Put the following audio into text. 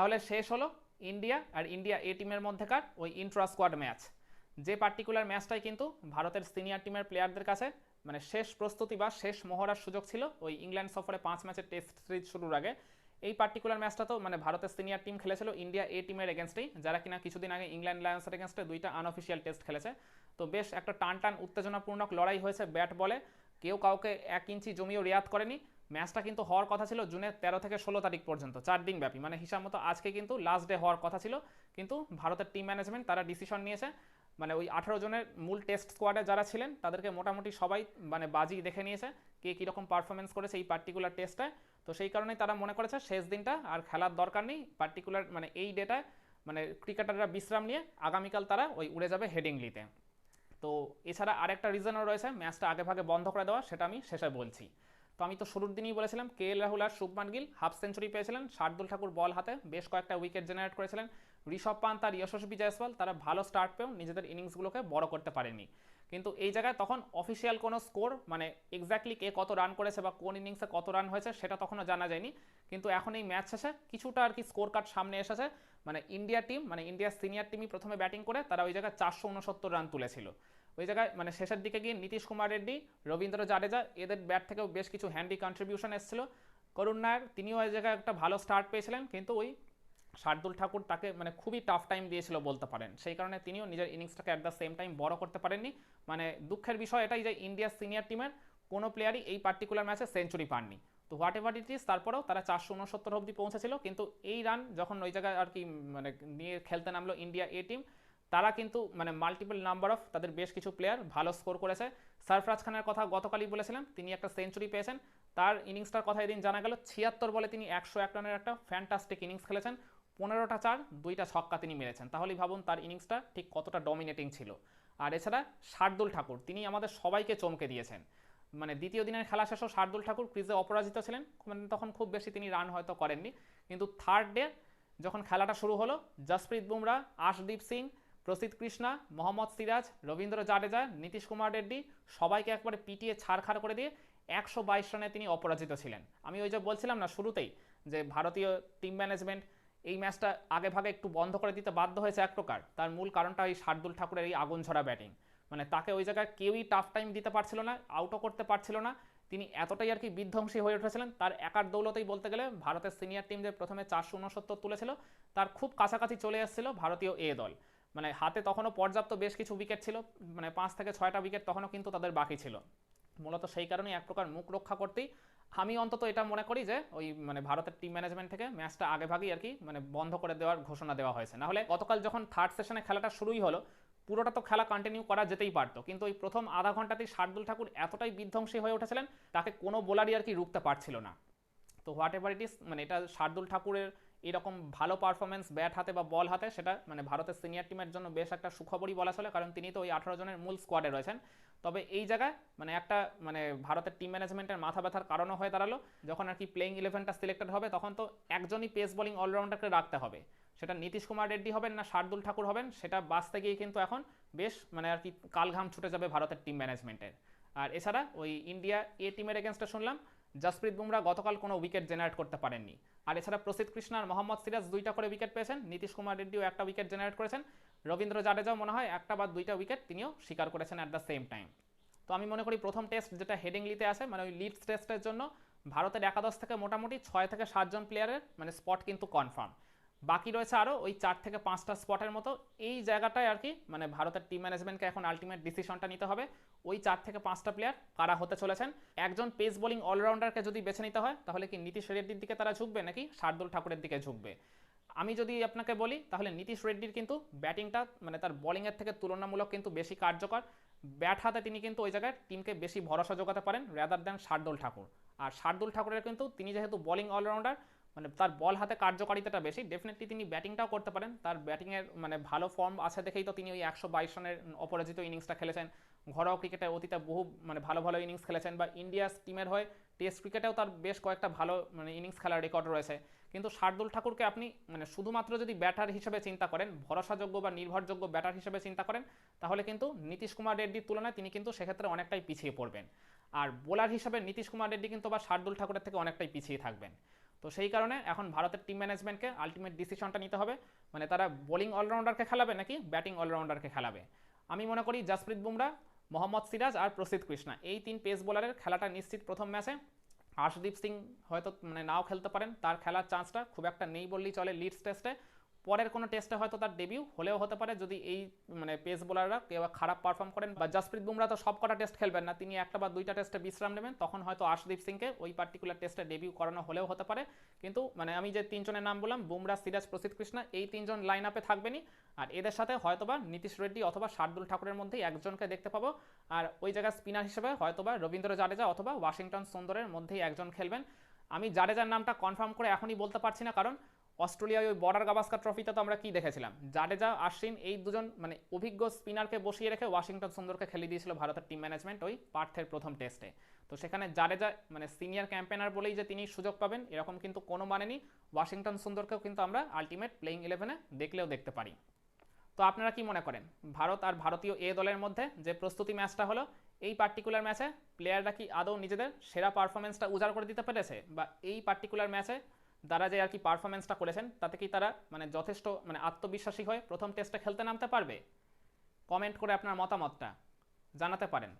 তাহলে শেষ হলো ইন্ডিয়া আর ইন্ডিয়া এ টিমের মধ্যেকার ওই ইন্ট্রা স্কোয়াড ম্যাচ যে পার্টিকুলার ম্যাচটাই কিন্তু ভারতের সিনিয়র টিমের প্লেয়ারদের কাছে মানে শেষ প্রস্তুতি বা শেষ মহড়ার সুযোগ ছিল ওই ইংল্যান্ড সফরে পাঁচ ম্যাচের টেস্ট সিরিজ শুরুর আগে। এই পার্টিকুলার ম্যাচটা তো মানে ভারতের সিনিয়র টিম খেলেছিল ইন্ডিয়া এ টিমের এগেনস্টেই যারা কিনা কিছুদিন আগে ইংল্যান্ড লায়ন্সের এগেনস্টে দুইটা আনঅফিসিয়াল টেস্ট খেলেছে। তো বেশ একটা টান টান উত্তেজনাপূর্ণক লড়াই হয়েছে ব্যাট বলে কেউ কাউকে এক ইঞ্চি জমিও রেয়াত করেনি। ম্যাচটা কিন্তু হওয়ার কথা ছিল জুনের তেরো থেকে ষোলো তারিখ পর্যন্ত, চার দিন ব্যাপী। মানে হিসাব মতো আজকে কিন্তু লাস্ট ডে হওয়ার কথা ছিল, কিন্তু ভারতের টিম ম্যানেজমেন্ট তারা ডিসিশন নিয়েছে। মানে ওই আঠারো জনের মূল টেস্ট স্কোয়াডে যারা ছিলেন, তাদেরকে মোটামুটি সবাই মানে বাজি দেখে নিয়েছে, কে কীরকম পারফরমেন্স করেছে এই পার্টিকুলার টেস্টে তো সেই কারণেই তারা মনে করেছে শেষ দিনটা আর খেলার দরকার নেই পার্টিকুলার মানে এই ডেটায় মানে ক্রিকেটাররা বিশ্রাম নিয়ে আগামীকাল তারা ওই উড়ে যাবে হেডিংলিতে তো এছাড়া আরেকটা রিজনও রয়েছে, ম্যাচটা আগে ভাগে বন্ধ করে দেওয়া, সেটা আমি শেষে বলছি। তো আমি তো শুরুর দিনই বলেছিলাম, কে এল রাহুল আর শুভমান গিল, হাফ সেঞ্চুরি পেয়েছিলেন, শার্দুল ঠাকুর বল হাতে, বেশ কয়েকটা উইকেট জেনারেট করেছিলেন। ঋষভ পান্ত আর যশস্বী জয়সওয়াল তারা ভালো স্টার্ট পেয়েও নিজেদের ইনিংসগুলোকে বড় করতে পারেনি। কিন্তু এই জায়গায় তখন অফিসিয়াল কোনো স্কোর মানে এক্স্যাক্টলি কে কত রান করেছে বা কোন ইনিংসে কত রান হয়েছে, সেটা তখনও জানা যায়নি। কিন্তু এখন এই ম্যাচ শেষে কিছুটা আর কি স্কোর কার্ড সামনে এসেছে। মানে ইন্ডিয়া টিম মানে ইন্ডিয়ার সিনিয়র টিমই প্রথমে ব্যাটিং করে তারা ওই জায়গায় চারশো উনসত্তর রান তুলেছিল। ওই জায়গায় মানে শেষের দিকে গিয়ে নীতিশ কুমার রেড্ডি, রবীন্দ্র জাডেজা, এদের ব্যাট থেকেও বেশ কিছু হ্যান্ডি কন্ট্রিবিউশন এসেছিল। করুণ নায়ার তিনিও ওই জায়গায় একটা ভালো স্টার্ট পেয়েছিলেন, কিন্তু ওই শার্দুল ঠাকুর তাকে মানে খুবই টাফ টাইম দিয়েছিল বলতে পারেন। সেই কারণে তিনিও নিজের ইনিংসটাকে অ্যাট দ্য সেম টাইম বড় করতে পারেননি। মানে দুঃখের বিষয় এটাই যে ইন্ডিয়ার সিনিয়র টিমের কোনো প্লেয়ারই এই পার্টিকুলার ম্যাচে সেঞ্চুরি পাননি। তো হোয়াট এভার ইট ইস তারপরেও তারা চারশো উনসত্তর অব্দি পৌঁছেছিল, কিন্তু এই রান যখন ওই জায়গায় আর কি মানে নিয়ে খেলতে নামলো ইন্ডিয়া এ টিম তারা কিন্তু মানে মাল্টিপল নাম্বার অফ তাদের বেশ কিছু প্লেয়ার ভালো স্কোর করেছে। সারফরাজ খানের কথা গতকালই বলেছিলাম, তিনি একটা সেঞ্চুরি পেয়েছেন। তার ইনিংসটার কথা এদিন জানা গেল, ছিয়াত্তর বলে তিনি একশো এক রানের একটা ফ্যান্টাস্টিক ইনিংস খেলেছেন। পনেরোটা চার, দুইটা ছক্কা তিনি মেরেছেন। তাহলেই ভাবুন তার ইনিংসটা ঠিক কতটা ডমিনেটিং ছিল। আর এছাড়া শার্দুল ঠাকুর, তিনি আমাদের সবাইকে চমকে দিয়েছেন। মানে দ্বিতীয় দিনের খেলা শেষও শার্দুল ঠাকুর ক্রিজে অপরাজিত ছিলেন মানে তখন খুব বেশি তিনি রান হয়তো করেননি। কিন্তু থার্ড ডে যখন খেলাটা শুরু হলো, জসপ্রীত বুমরা, আশদীপ সিং প্রসিদ্ধ কৃষ্ণা, মোহাম্মদ সিরাজ, রবীন্দ্র জাডেজা, নীতিশ কুমার রেড্ডি সবাইকে একবারে পিটিয়ে ছাড়খাড় করে দিয়ে একশো বাইশ রানে তিনি অপরাজিত ছিলেন। আমি ওই যে বলছিলাম না শুরুতেই যে ভারতীয় টিম ম্যানেজমেন্ট এই ম্যাচটা আগে ভাগে একটু বন্ধ করে দিতে বাধ্য হয়েছে এক প্রকার। তার মূল কারণটা ওই শার্দুল ঠাকুরের এই আগুন ঝরা ব্যাটিং মানে তাকে ওই জায়গায় কেউই টাফ টাইম দিতে পারছিল না আউটও করতে পারছিল না। তিনি এতটাই আর কি বিধ্বংসী হয়ে উঠেছিলেন। তার একার দৌলতেই বলতে গেলে ভারতের সিনিয়র টিম যে প্রথমে চারশো উনসত্তর তুলেছিল, তার খুব কাছাকাছি চলে এসেছিল ভারতীয় এ দল। মানে হাতে তখনও পর্যাপ্ত বেশ কিছু উইকেট ছিল মানে পাঁচ থেকে ছয়টা উইকেট তখনও কিন্তু তাদের বাকি ছিল। মূলত সেই কারণেই এক প্রকার মুখ রক্ষা করতেই আমি অন্তত এটা মনে করি যে, ওই মানে ভারতের টিম ম্যানেজমেন্ট থেকে ম্যাচটা আগে ভাগেই আর কি মানে বন্ধ করে দেওয়ার ঘোষণা দেওয়া হয়েছে। নাহলে গতকাল যখন থার্ড সেশনে খেলাটা শুরুই হলো, পুরোটা তো খেলা কন্টিনিউ করা যেতেই পারতো। কিন্তু ওই প্রথম আধা ঘন্টাতেই শার্দুল ঠাকুর এতটাই বিধ্বংসী হয়ে উঠেছিলেন, তাকে কোনো বোলারই আর কি রুখতে পারছিল না। তো হোয়াট এভার ইট ইস মানে এটা শার্দুল ঠাকুরের এরকম ভালো পারফরমেন্স ব্যাট হাতে বা বল হাতে, সেটা মানে ভারতের সিনিয়র টিমের জন্য বেশ একটা সুখবরই বলা চলে, কারণ তিনি তো ওই আঠারো জনের মূল স্কোয়াডে রয়েছেন। তবে এই জায়গায় মানে একটা মানে ভারতের টিম ম্যানেজমেন্টের মাথা ব্যথার কারণও হয়ে দাঁড়াল। যখন আর কি প্লেইং ইলেভেনটা সিলেক্টেড হবে, তখন তো একজনই পেস বোলিং অলরাউন্ডারকে রাখতে হবে। সেটা নীতিশ কুমার রেড্ডি হবেন না শার্দুল ঠাকুর হবেন, সেটা বাঁচতে গিয়ে কিন্তু এখন বেশ মানে আর কি কালঘাম ছুটে যাবে ভারতের টিম ম্যানেজমেন্টের আর এছাড়া ওই ইন্ডিয়া এ টিমের এগেনস্টে শুনলাম জসপ্রীত বুমরা গতকাল কোনো উইকেট জেনারেট করতে পারেননি। আর এছাড়া প্রসিদ কৃষ্ণ আর মোহাম্মদ সিরাজ দুইটা করে উইকেট পেয়েছেন। নীতিশ কুমার রেড্ডিও একটা উইকেট জেনারেট করেছেন। রবীন্দ্র জাডেজাও মনে হয় একটা বা দুইটা উইকেট তিনিও স্বীকার করেছেন অ্যাট দ্য সেম টাইম তো আমি মনে করি প্রথম টেস্ট যেটা হেডিংলিতে আছে মানে ওই লিডস টেস্টের জন্য ভারতের একাদশ থেকে মোটামুটি ছয় থেকে সাতজন প্লেয়ারের মানে স্পট কিন্তু কনফার্ম বাকি রয়েছে আরও ওই চার থেকে পাঁচটা স্পটের মতো। এই জায়গাটায় আর কি মানে ভারতের টিম ম্যানেজমেন্টকে এখন আলটিমেট ডিসিশনটা নিতে হবে। ওই চার থেকে পাঁচটা প্লেয়ার কারা হতে চলেছেন। একজন পেস বোলিং অলরাউন্ডারকে যদি বেছে নিতে হয়, তাহলে কি নীতিশ রেড্ডির দিকে তারা ঝুঁকবে নাকি শার্দুল ঠাকুরের দিকে ঝুঁকবে? আমি যদি আপনাকে বলি, তাহলে নীতিশ রেড্ডির কিন্তু ব্যাটিংটা মানে তার বোলিংয়ের থেকে তুলনামূলক কিন্তু বেশি কার্যকর। ব্যাট হাতে তিনি কিন্তু ওই জায়গায় টিমকে বেশি ভরসা যোগাতে পারেন রেদার দেন শার্দুল ঠাকুর। আর শার্দুল ঠাকুরের কিন্তু, তিনি যেহেতু বোলিং অলরাউন্ডার মানে তার বল হাতে কার্যকারিতাটা বেশি। ডেফিনেটলি তিনি ব্যাটিংটাও করতে পারেন। তার ব্যাটিংয়ের মানে ভালো ফর্ম আছে দেখেই তো তিনি ওই একশো বাইশ রানের অপরাজিত ইনিংসটা খেলেছেন। ঘরোয়া ক্রিকেটে অতীতে বহু মানে ভালো ভালো ইনিংস খেলেছেন বা ইন্ডিয়াস টিমের হয়ে টেস্ট ক্রিকেটেও তার বেশ কয়েকটা ভালো মানে ইনিংস খেলার রেকর্ড রয়েছে। কিন্তু শার্দুল ঠাকুরকে আপনি মানে শুধুমাত্র যদি ব্যাটার হিসেবে চিন্তা করেন, ভরসাযোগ্য বা নির্ভরযোগ্য ব্যাটার হিসেবে চিন্তা করেন, তাহলে কিন্তু নীতিশ কুমার রেড্ডির তুলনায় তিনি কিন্তু সেক্ষেত্রে অনেকটাই পিছিয়ে পড়বেন। আর বোলার হিসেবে নীতিশ কুমার রেড্ডি কিন্তু বা শার্দুল ঠাকুরের থেকে অনেকটাই পিছিয়ে থাকবেন। তো সেই কারণে এখন ভারতের টিম ম্যানেজমেন্টকে আলটিমেট ডিসিশনটা নিতে হবে। মানে তারা বোলিং অলরাউন্ডারকে খেলাবে নাকি ব্যাটিং অলরাউন্ডারকে খেলাবে? আমি মনে করি জাসপ্রীত বুমরা, মোহাম্মদ সিরাজ আর প্রসিদ্ধ কৃষ্ণা এই তিন পেস বোলারের খেলাটা নিশ্চিত প্রথম ম্যাচে হর্ষদীপ সিং হয়তো মানে নাও খেলতে পারেন, তার খেলার চান্সটা খুব একটা নেই বললেই চলে লিডস টেস্টে পরের কোনো টেস্টে হয়তো তার ডেবিউ হলেও হতে পারে। যদি এই মানে পেস বোলাররা কেউ খারাপ পারফর্ম করেন বা জাসপ্রীত বুমরা তো সব কটা টেস্ট খেলবেন না, তিনি একটা বা দুইটা টেস্টে বিশ্রাম নেবেন, তখন হয়তো আশদীপ সিংকে ওই পার্টিকুলার টেস্টে ডেবিউ করানো হলেও হতে পারে। কিন্তু মানে আমি যে তিনজনের নাম বললাম বুমরা সিরাজ প্রসিদ্ধ কৃষ্ণা এই তিনজন লাইন আপে থাকবেনই। আর এদের সাথে হয়তোবা নীতিশ রেড্ডি অথবা শার্দুল ঠাকুরের মধ্যেই একজনকে দেখতে পাবো। আর ওই জায়গায় স্পিনার হিসেবে হয়তোবা রবীন্দ্র জাডেজা অথবা ওয়াশিংটন সুন্দরের মধ্যেই একজন খেলবেন। আমি জাডেজার নামটা কনফার্ম করে এখনই বলতে পারছি না, কারণ অস্ট্রেলিয়ায় ওই বর্ডার গাভাস্কার ট্রফিতে তো আমরা কি দেখেছিলাম? জাডেজা, আশ্বিন এই দুজন মানে অভিজ্ঞ স্পিনারকে বসিয়ে রেখে ওয়াশিংটন সুন্দরকে খেলে দিয়েছিল ভারতের টিম ম্যানেজমেন্ট ওই পার্থের প্রথম টেস্টে। তো সেখানে জাডেজা মানে সিনিয়র ক্যাম্পেনার বলেই যে তিনি সুযোগ পাবেন, এরকম কিন্তু কোনো মানে নেই ওয়াশিংটন সুন্দরকেও কিন্তু আমরা আলটিমেট প্লেইং ইলেভেনে দেখলেও দেখতে পারি। তো আপনারা কি মনে করেন? ভারত আর ভারতীয় এ দলের মধ্যে যে প্রস্তুতি ম্যাচটা হলো, এই পার্টিকুলার ম্যাচে প্লেয়াররা কি আদৌ নিজেদের সেরা পারফরমেন্সটা উজাড় করে দিতে পেরেছে? বা এই পার্টিকুলার ম্যাচে তারা যে আর কি পারফরমেন্সটা করেছেন, তাতে কি তারা মানে যথেষ্ট মানে আত্মবিশ্বাসী হয়ে প্রথম টেস্টটা খেলতে নামতে পারবে? কমেন্ট করে আপনার মতামতটা জানাতে পারেন।